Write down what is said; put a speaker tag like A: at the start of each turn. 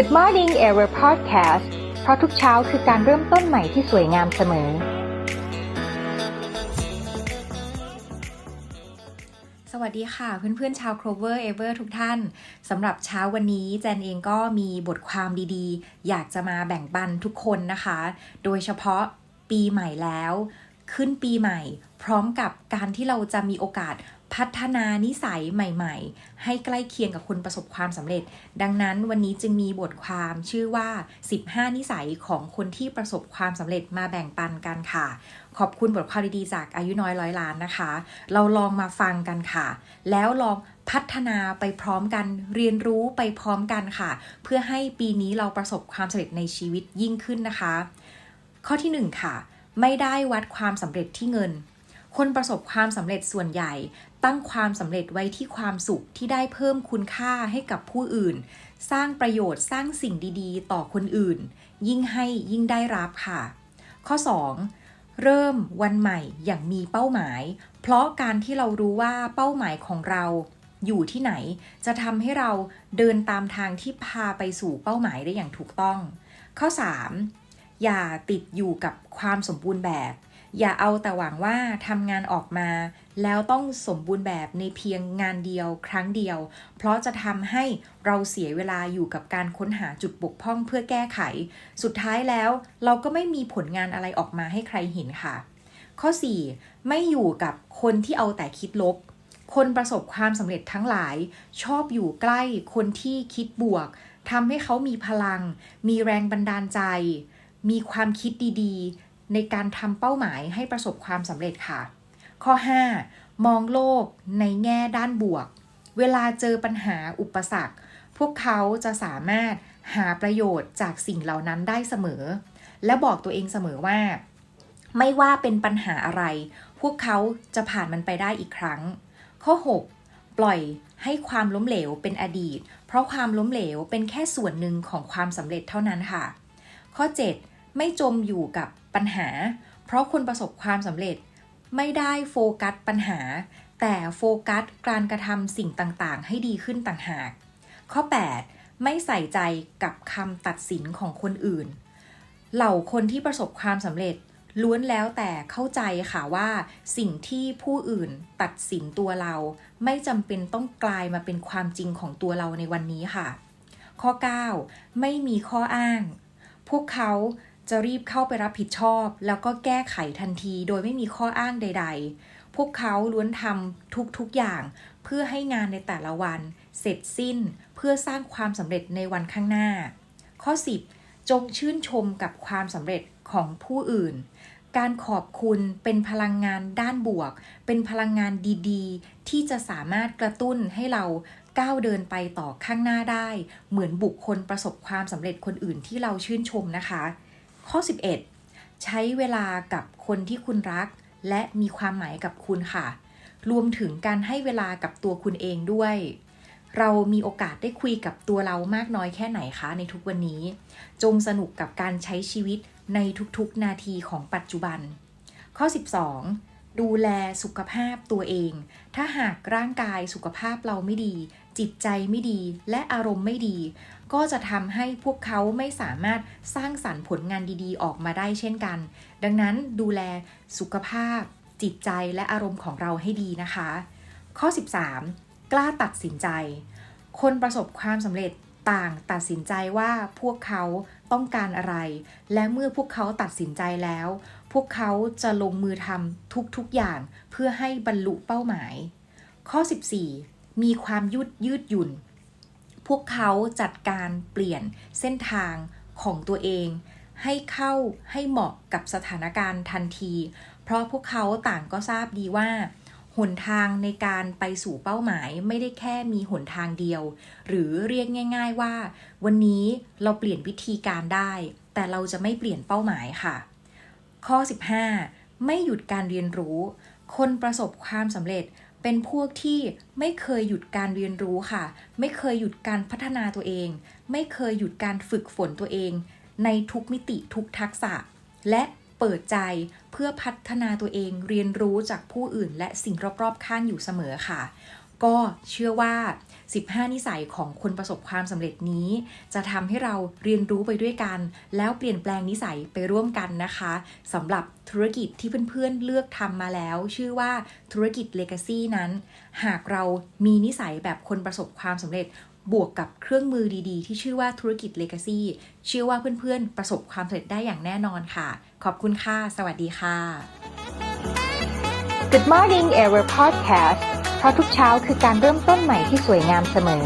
A: Good Morning Ever Podcast เพราะทุกเช้าคือการเริ่มต้นใหม่ที่สวยงามเสมอ
B: สวัสดีค่ะเพื่อนๆชาว Clover Ever ทุกท่านสำหรับเช้าวันนี้แจนเองก็มีบทความดีๆ อยากจะมาแบ่งปันทุกคนนะคะ โดยเฉพาะปีใหม่แล้ว ขึ้นปีใหม่ พร้อมกับการที่เราจะมีโอกาส พัฒนานิสัยใหม่ ๆ ให้ใกล้เคียงกับคนประสบความสำเร็จ ดังนั้นวันนี้จึงมีบทความชื่อว่า 15 นิสัยของคนที่ประสบความสำเร็จมาแบ่งปันกันค่ะ ขอบคุณบทความดีๆจากอายุน้อยร้อยล้านนะคะ เราลองมาฟังกันค่ะ แล้วลองพัฒนาไปพร้อมกันเรียนรู้ไปพร้อมกันค่ะ เพื่อให้ปีนี้เราประสบความสำเร็จในชีวิตยิ่งขึ้นนะคะ ข้อที่ 1 ค่ะ ไม่ได้วัดความสำเร็จที่เงินคนประสบความสำเร็จส่วนใหญ่ ตั้งความสำเร็จไว้ที่ความสุขที่ได้เพิ่มคุณค่าให้กับผู้อื่น สร้างประโยชน์สร้างสิ่งดีๆ ต่อคนอื่น ยิ่งให้ยิ่งได้รับค่ะ ข้อ 2 เริ่มวันใหม่อย่างมีเป้าหมาย เพราะการที่เรารู้ว่าเป้าหมายของเราอยู่ที่ไหน จะทำให้เราเดินตามทางที่พาไปสู่เป้าหมายได้อย่างถูกต้อง ข้อ 3 อย่าติดอยู่กับความสมบูรณ์แบบ อย่าเอาแต่หวังว่าทำงานออกมา แล้วต้องสมบูรณ์แบบในเพียงงานเดียวครั้งเดียว เพราะจะทำให้เราเสียเวลาอยู่กับการค้นหาจุดบกพร่องเพื่อแก้ไข สุดท้ายแล้วเราก็ไม่มีผลงานอะไรออกมาให้ใครเห็นค่ะ ข้อ 4 ไม่อยู่กับคนที่เอาแต่คิดลบ คนประสบความสำเร็จทั้งหลาย ชอบอยู่ใกล้คนที่คิดบวกทำให้เขามีพลัง มีแรงบันดาลใจ มีความคิดดีๆ ในการทำเป้าหมายให้ประสบความสำเร็จค่ะ ข้อ 5 มองโลกในแง่ด้านบวก เวลาเจอปัญหาอุปสรรค พวกเขาจะสามารถหาประโยชน์จากสิ่งเหล่านั้นได้เสมอ และบอกตัวเองเสมอว่า ไม่ว่าเป็นปัญหาอะไร พวกเขาจะผ่านมันไปได้อีกครั้ง ข้อ 6 ปล่อยให้ความล้มเหลวเป็นอดีต เพราะความล้มเหลวเป็นแค่ส่วนหนึ่งของความสำเร็จเท่านั้นค่ะ ข้อ 7 ไม่จมอยู่กับปัญหา เพราะคนประสบความสำเร็จไม่ได้โฟกัสปัญหา แต่โฟกัสการกระทำสิ่งต่างๆ ให้ดีขึ้นต่างหาก ข้อ 8 ไม่ใส่ใจกับคำตัดสินของคนอื่น เหล่าคนที่ประสบความสำเร็จล้วนแล้วแต่เข้าใจค่ะว่าสิ่งที่ผู้อื่นตัดสินตัวเรา ไม่จำเป็นต้องกลายมาเป็นความจริงของตัวเราในวันนี้ค่ะ ข้อ 9 ไม่มีข้ออ้าง พวกเขา จะรีบเข้าไปรับผิดชอบ แล้วก็แก้ไขทันทีโดยไม่มีข้ออ้างใด ๆ พวกเขาล้วนทำทุกๆอย่าง เพื่อให้งานในแต่ละวัน เสร็จสิ้นเพื่อสร้างความสำเร็จในวันข้างหน้า ข้อ 10 จงชื่นชมกับความสำเร็จของผู้อื่น การขอบคุณเป็นพลังงานด้านบวก เป็นพลังงานดีๆ ที่จะสามารถกระตุ้นให้เราก้าวเดินไปต่อข้างหน้าได้ เหมือนบุคคลประสบความสำเร็จคนอื่นที่เราชื่นชมนะคะ ข้อ 11 ใช้เวลากับคนที่คุณรัก และมีความหมายกับคุณค่ะ รวมถึงการให้เวลากับตัวคุณเองด้วย เรามีโอกาสได้คุยกับตัวเรามากน้อยแค่ไหนคะในทุกวันนี้ จงสนุกกับการใช้ชีวิตในทุกๆนาทีของปัจจุบัน ข้อ 12 ดูแลสุขภาพตัวเอง ถ้าหากร่างกายสุขภาพเราไม่ดี จิตใจไม่ดี และอารมณ์ไม่ดี ก็จะทำให้พวกเขาไม่สามารถสร้างสรรค์ผลงานดีๆ ออกมาได้เช่นกัน ดังนั้นดูแลสุขภาพ จิตใจและอารมณ์ของเราให้ดีนะคะ ข้อ 13 กล้าตัดสินใจ คนประสบความสำเร็จต่างตัดสินใจว่าพวกเขาต้องการอะไร และเมื่อพวกเขาตัดสินใจแล้ว พวกเขาจะลงมือทำทุกๆอย่างเพื่อให้บรรลุเป้าหมาย ข้อ 14 มีความยืดยืดหยุ่น พวกเขาจัดการเปลี่ยนเส้นทางของตัวเอง ให้เข้าให้เหมาะกับสถานการณ์ทันที เพราะพวกเขาต่างก็ทราบดีว่าหนทางในการไปสู่เป้าหมายไม่ได้แค่มีหนทางเดียว หรือเรียกง่าย ๆว่า วันนี้เราเปลี่ยนวิธีการได้ แต่เราจะไม่เปลี่ยนเป้าหมายค่ะ ข้อ 15 ไม่หยุดการเรียนรู้ คนประสบความสำเร็จเป็นพวกที่ไม่เคยหยุดการเรียนรู้ค่ะ ไม่เคยหยุดการพัฒนาตัวเอง ไม่เคยหยุดการฝึกฝนตัวเอง ในทุกมิติทุกทักษะ และเปิดใจเพื่อพัฒนาตัวเองเรียนรู้จากผู้อื่นและสิ่งรอบๆข้างอยู่เสมอค่ะ ก็เชื่อว่า 15 นิสัยของคนประสบความสำเร็จนี้ จะทำให้เราเรียนรู้ไปด้วยกัน แล้วเปลี่ยนแปลงนิสัยไปร่วมกันนะคะสำหรับธุรกิจที่เพื่อนๆเลือกทำมาแล้ว ชื่อว่าธุรกิจ Legacy นั้น หากเรามีนิสัยแบบคนประสบความสำเร็จบวกกับเครื่องมือดีๆ ที่ชื่อว่าธุรกิจ Legacy เชื่อว่าเพื่อนๆ ประสบความสำเร็จได้อย่างแน่นอนค่ะ ขอบคุณค่ะ สวัสดีค่ะ
A: Good Morning Ever Podcast เพราะทุกเช้าคือการเริ่มต้นใหม่ที่สวยงามเสมอ